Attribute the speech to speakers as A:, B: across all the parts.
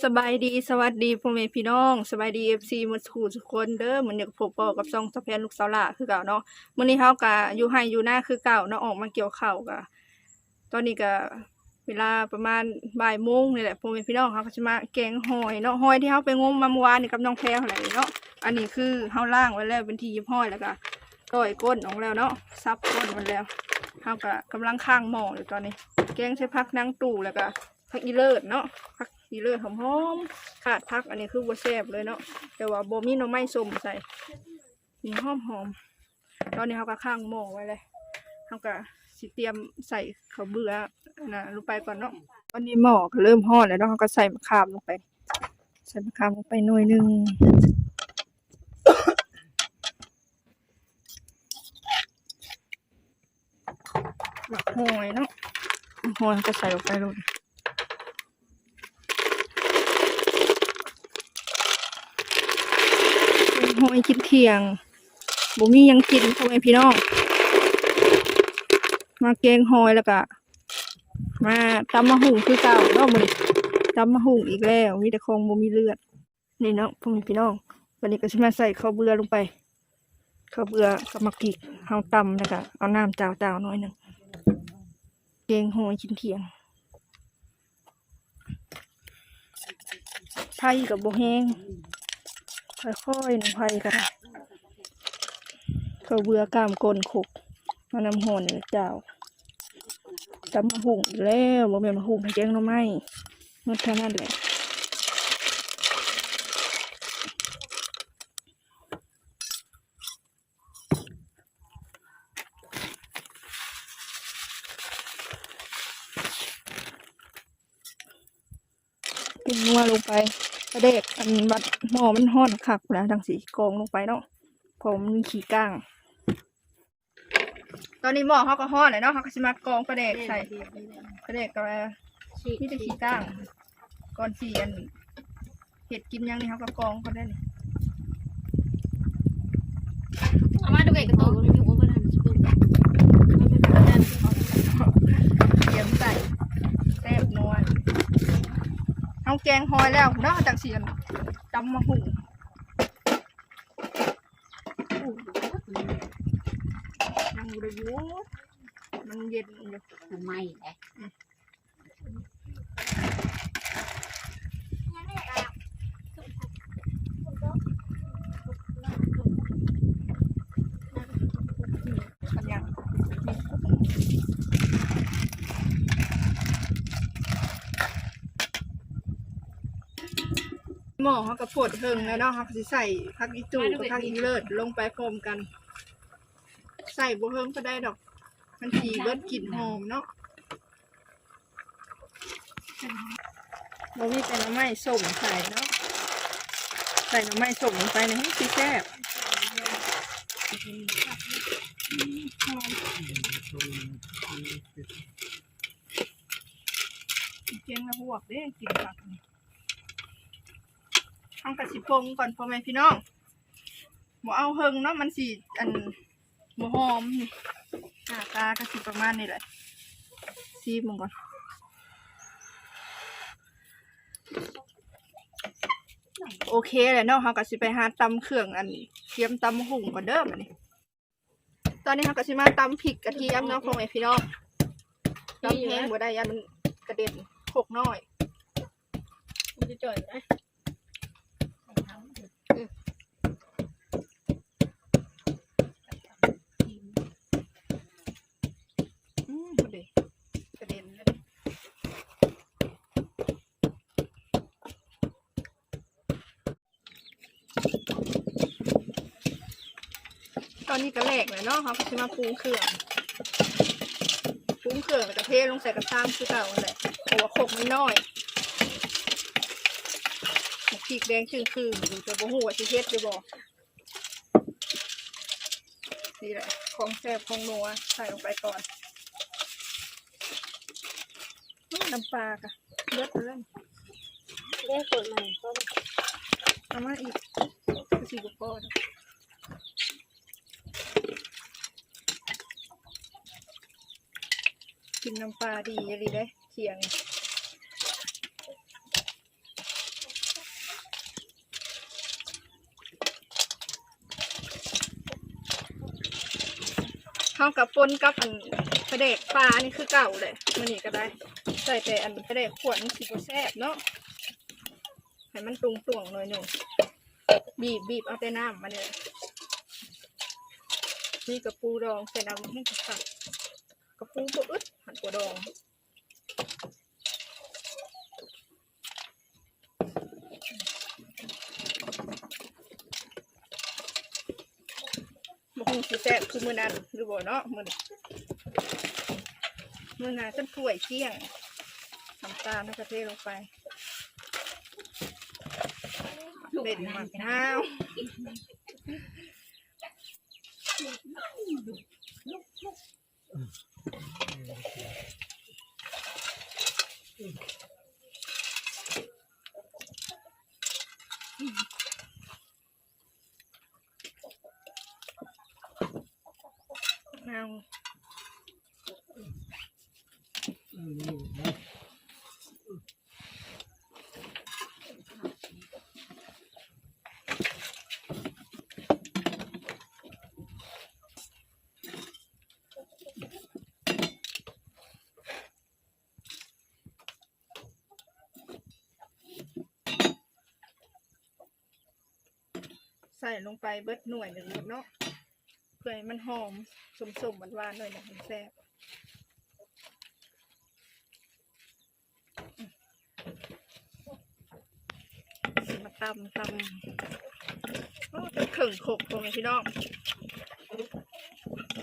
A: สบายดีสวัสดีพ่อแม่พี่น้องสบายดี FC หมดทุกทุกคนเด้อเหมือนอยากพบปอกับซองสะแพนลูกสาวหล่าคือเก่าเนาะมื้อนี้เฮาก็อยู่ไห้อยู่หน้าคือเก่าเนาะออกมาเกี่ยวข้าวก็ตอนนี้ก็เวลาประมาณบ่ายโมงนี่แหละพ่อแม่พี่น้องเฮาก็จะมาแกงหอยเนาะหอยที่เฮาไปงมมาเมื่อวานนี่กับน้องแพรหั่นแหละเนาะอันนี้คือเฮาล่างไว้แล้วเป็นที่ยิบห้อยแล้วก็ต้อยก้นออกแล้วเนาะซับก้นมันแล้วเฮาก็กำลังข้างหม้ออยู่ตอนนี้ แกงใช้ผักนางตู่แล้วก็ผักอีเลิศเนาะผัก อีเลิศหอมๆขาดผักอันนี้คือบัแซ่บเลยเนาะแต่ว่าโบมีหน่อไม้ส้มใส่นี่หอมหอมตอนนี้เขาก็ข้างหม้อไว้เลยเขาก็สิเตรียมใส่เขาเบื่อนะลงไปก่อนเนาะตอนนี้หม้อก็เริ่มฮ้อแล้วเนาะเขาก็ใส่มะขามลงไป ใส่มะขามลงไปหน่อยนึงหมักหอยเนาะหอยก็ใส่ลงไปเลย หอยกินเทียงบ่มียังกินพ่อแม่พี่น้อง มาแกงหอยแล้วก็มาตำมะหุ่งคือเก่าเนาะมื้อนี้ตำมะหุ่งอีกแล้ว มีแต่ของบ่มีเลือด นี่เนาะพ่อแม่พี่น้อง วันนี้ก็สิมาใส่ข้าวเบื่อลงไป ข้าวเบื่อกับมะกริกเฮาตำแล้วก็เอาน้ำจาวๆหน่อยหนึ่งแกงหอยชิ้นเทียงไผ่กับโบแห้ง ค่อยๆหนึ่งไผ่กันเขาเบื่อกามกลนขกมานำหอนเจ้าจำมาหุงอีกแล้วบ่แม่นมาหุงให้แกงหน่อไม้หมดเท่านั้นแหละเป็นนัวลงไป กระเดกอันบัดหม้อมันห้อนคักแล้วทั้งสีกองลงไปเนาะเพอมันมีขี้ก้าง ตอนนี้หม้อเขาก็ห้อนเลยเนาะเขาก็สิมากองกระเดกใส่กระเดกกับนี่จะขี้ก้าง ก่อนสีอันเห็ดกินยังนี่เขาก็กองเขาได้นี่
B: เอามาดูไก่กระโตกมันอยู่ว่ามันหันสุด
A: เตรียมใส่แซ่บนวล เอาแกงหอยแล้วเนาะจากเสียนตำมะหุ่งยังอยู่เลยอยู่มันเย็นอยู่
B: มันไหม้แหละ
A: หม้อเขาก็ปวดเทิงแล้วเนาะเขาก็สิใส่ผักอีจูกับผักอีเลิศลงไปพร้อมกัน ใส่บัวเฮิงก็ได้ดอก มันสีเบิดกลิ่นหอมเนาะเรามีแต่หน้ำไม้ส้มใส่เนาะใส่หน้ำไม้ส้มลงไปในให้สีแซ่บเจียงละหวกเด้กินผักนี่ ทำกระสิพงก่อนพ่อแม่พี่น้องหมเอาเฮงเนาะมันสีอันหมูหอมนี่หน้าตากระสิประมาณนี้แหละซีมึงก่อนโอเคแหละเนาะเขาก็สิไปหาตำเครื่องอันเทียมตำหุ่งก่อนเด้อมานี่ตอนนี้เขาก็สิมาตำพริกกระเทียมเนาะพ่อแม่พี่น้องตำแห้งบ่ได้ยันมันกระเด็นโขกน้อย
B: มันจะจ่อยนะ
A: อืมบ่ได้กระเด็นเลยตอ นนี้ก็แหลกเลยเนาะเขาก็สิมาปรุงเครื่องปรุงเครื่องแล้วก็เทลงใส่กระซ้ำคือเก่านั่นแหละเพราะว่าโขกมันน้อยพริกแดงจึงคืออยู่จะบ่ฮู้ว่าสิเฮ็ดหรือบ่นี่แหละของแซ่บของนัวใส่ลงไปก่อนอื้อน้ำปลากะเลือดเรื่อง
B: ได้เปิดใหม่ก็
A: เอามาอีกคือสิบก้อน กินน้ำปลาดีเลยได้เคียงเข้ากับปนกับอันกระเดกปลานี่คือเก่าเลยมันนี่ก็ได้ ใส่แต่อันกระเดกขวดนี่สีก็แซบเนาะให้มันตุงต่วงหน่อยหนึ่งบีบบีบเอาแต่น้ำมาเลยนี่กับปูดองใส่น้ำให้กับสัต กระปูบอึดหันกัวดองมันคงสิแซ่บคือมื้อนั้นหรือบ่เนาะมื้อนี้มื้อนั้นจนถ้วยเที่ยงน้ำตาลแล้วก็เทลงไปเด็ดมะนาว เอา ใส่ลงไปเบิดหน่วยหนึ่งเนาะเพื่อให้มันหอมสมๆหวานๆหน่อยนึ่งมันแซ่บมาตำตำโอ้จนเข่งขกตรงนี้พี่น้อง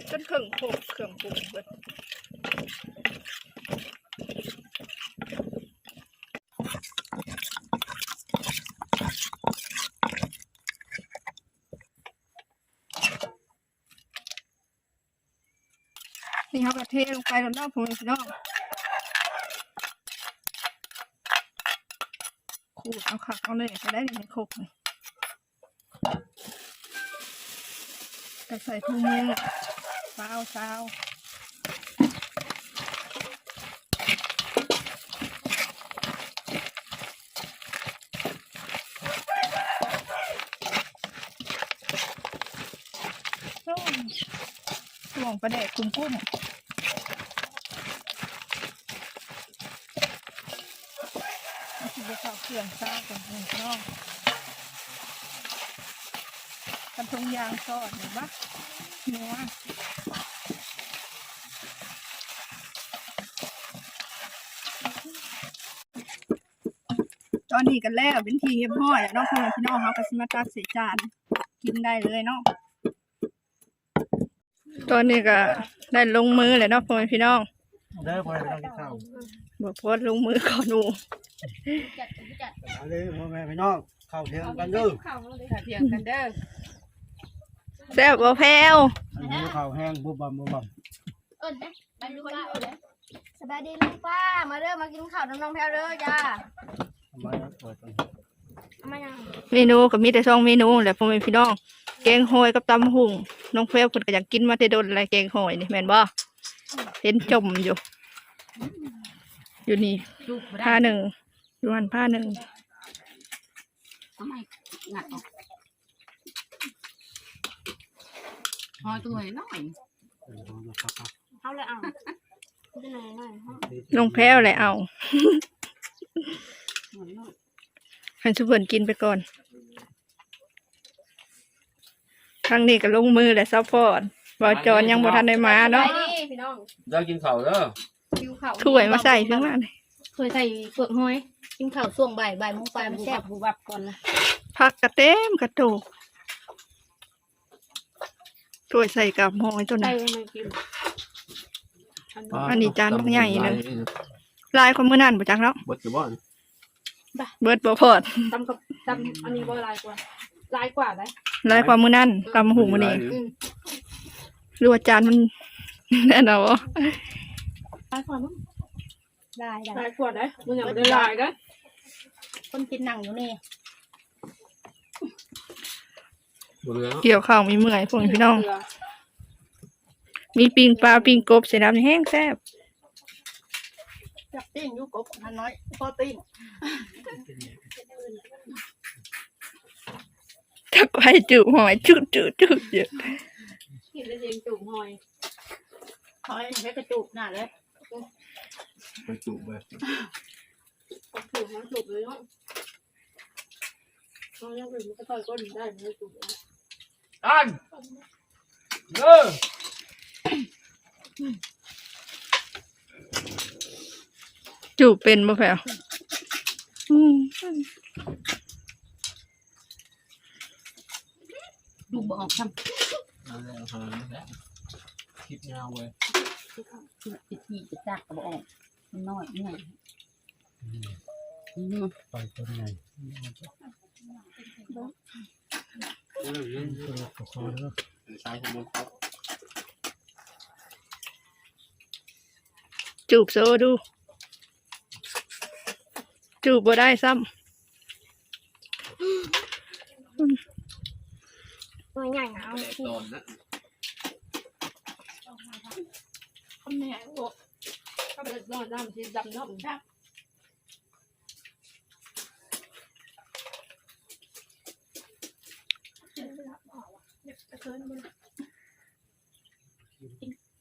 A: จนเข่งขกเครื่งปรุงเบิด นี่เขาก็เทลงไปแล้วเนอกผมพี่น้องขูดเอาขักเอาเลยจะได้ในครกเลยก็ใส่ถุงมือเปล่าเปล่าส้ม ห่วงประเดกกุ้งกุ้งสิบเข้าเครื่องซ่าเป็นหนึ่งนองกันทงยางซอดหรือปะนัวตอนนี้กันแล้วเป็นทีเรียบร้อยแล้วเน้องพี่น้องเขาก็สมาตักใส่จานกินได้เลยเนาะ ตอนนี้ก็ได้ลงมือแล้วเนาะพ่อแม่พี่น้อง
C: เด้อพ่อแม่พี่น้องกินข้าว
A: บอกโพสต์ลงมือก่อนหนู
B: จัดจัด
C: เอาเลยพ่อแม่พี่น้องข้าวเที่ยงกันเด้อ
B: ข้าวเลย
A: เถียงกันเด้อแซ่บบ่แพว
C: อันนี้ข้าวแห้งบุบบัมบุบบัม
B: เอิ้นนะไปดูป้าเอิ้นนะ
D: สบายดีลุงป้า มาเด้อมากินข้าวน้องๆแพรวเด้อจ้า
C: ทำไมนะเปิดกัน
D: เอามายัง
A: เมนูก็มีแต่สองเมนูแหละพ่อแม่พี่น้อง แกงหอยกับตำหุ่งน้องแพวเพิ่นก็อยากกินมาแต่โดนอะไรแกงหอยนี่แม่นบ่เห็นจมอยู่ อยู่นี่
B: ดูบ่ได้
A: ผ้าหนึ่งอยู่หันผ้าหนึ่ง
B: ทำไมหนักออกหอยตัวน้อย
D: เอาเลยเอาจะหน่อยหน่อยฮะ
A: น้องแพวเลยเอา
B: หอยน้อย
A: ให้สุเพิ่นกินไปก่อน ครั้งนี้ก็ลงมือแหละซัพพอร์ตบ่าวจอนยังบ่ทันได้มาเนาะ
D: ไปดิพี่น้อง
E: เลิกกินข้าวเด้อ
B: คิวข้าว
A: ถ้วยมาใส่ข้างล่างนี่
B: เคยใส่เปลือกหอยกินข้าวช่วงบ่ายบ่ายโมงไปมันแซ่บบูบับก่อนนะ
A: ผักกระเต็มกระโตกถ้วยใส่กับหอยตัว
B: ใส่
A: นั้น
B: มากิน
A: อันนี้จานบักใหญ่เลยลายคนมื้อนั้นบ่จักเนาะ
E: บดจะบ่อน
A: เบิดบ่พอด
B: ตำกับตำอันนี้บ่ลายกว่าลายกว่าได้
A: ลายความมื้อนั้นตำหูมื้อนี้หรือว่าจานมันแน่นอนบ่
B: ลายกว่ามั้ง
D: ได้ได้
B: ลายกว่าได้มึงอย่าได้ลายนะ
D: คนกินหนังอยู่นี่
E: บ่เหลือ
A: เกี่ยวข้าวมีเมื่อยพวกพี่น้อง มีปิ้งปลาปิ้งกบใส่น้ำแห้งแซ่บ
D: จับติ้งอยู่กบอันน้อยพอติ้ง
A: ถ้าไปจุหอยจุจุจุจุ
B: กินได้เองจุ่มหอยขอให้ใช้กระจุกหน่าเลย
E: ไปจุไป
B: ถูกมันถูกเลยเนาะเรายังเป็นมันก็ต่อยก้นได้ไม่ถูก
E: อันเด้อ
A: จูบเป็นบ่แพรวอืม
B: ดูบ่ออกท
E: นั่นแหละหาแล้วคิดยาวเว้ยำ
B: คือติดที่จะจักก็บ่ออกมันน้อยนี่ไงอืม
C: ไปตัวใหญ่
E: เรื่องเรื่อง
C: ตัวเล็กก็คอเด้อ
E: ใช้ทั้งหมดเขา
A: จูบโซดู จูบบ่ได้ซ้
D: ตัวใหญ่นะเอา
E: แต่ตอนนะ
B: คำแม่โอ้ก็เป็นนอนน้ำที่ดำน้ำชัก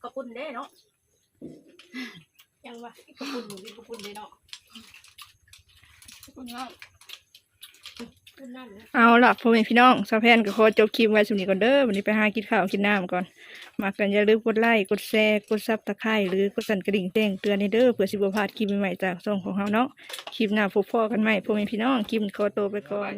D: กระปุ่นได้เนาะ
B: ยังวะกระปุ่นหนูกระปุ่นเลยเนาะกระปุ่นง่ายกระปุ่นนั่น เอา
A: ล่ะพ่อแม่พี่น้องสาวแพนก็ขอจบคลิปไว้สุนี้ก่อนเด้อวันนี้ไปหากินข้าวกินน้ำก่อนมากันอย่าลืมกดไลค์กดแชร์กดซับตะไคร้หรือกดสั่นกระดิ่งแจ้งเตือนในเด้อเพื่อสิบ่พลาดคลิปใหม่ๆจากช่องของเราเนาะคลิปหน้าพบพ่อกันใหม่พ่อแม่พี่น้องคลิปขอตัวไปก่อน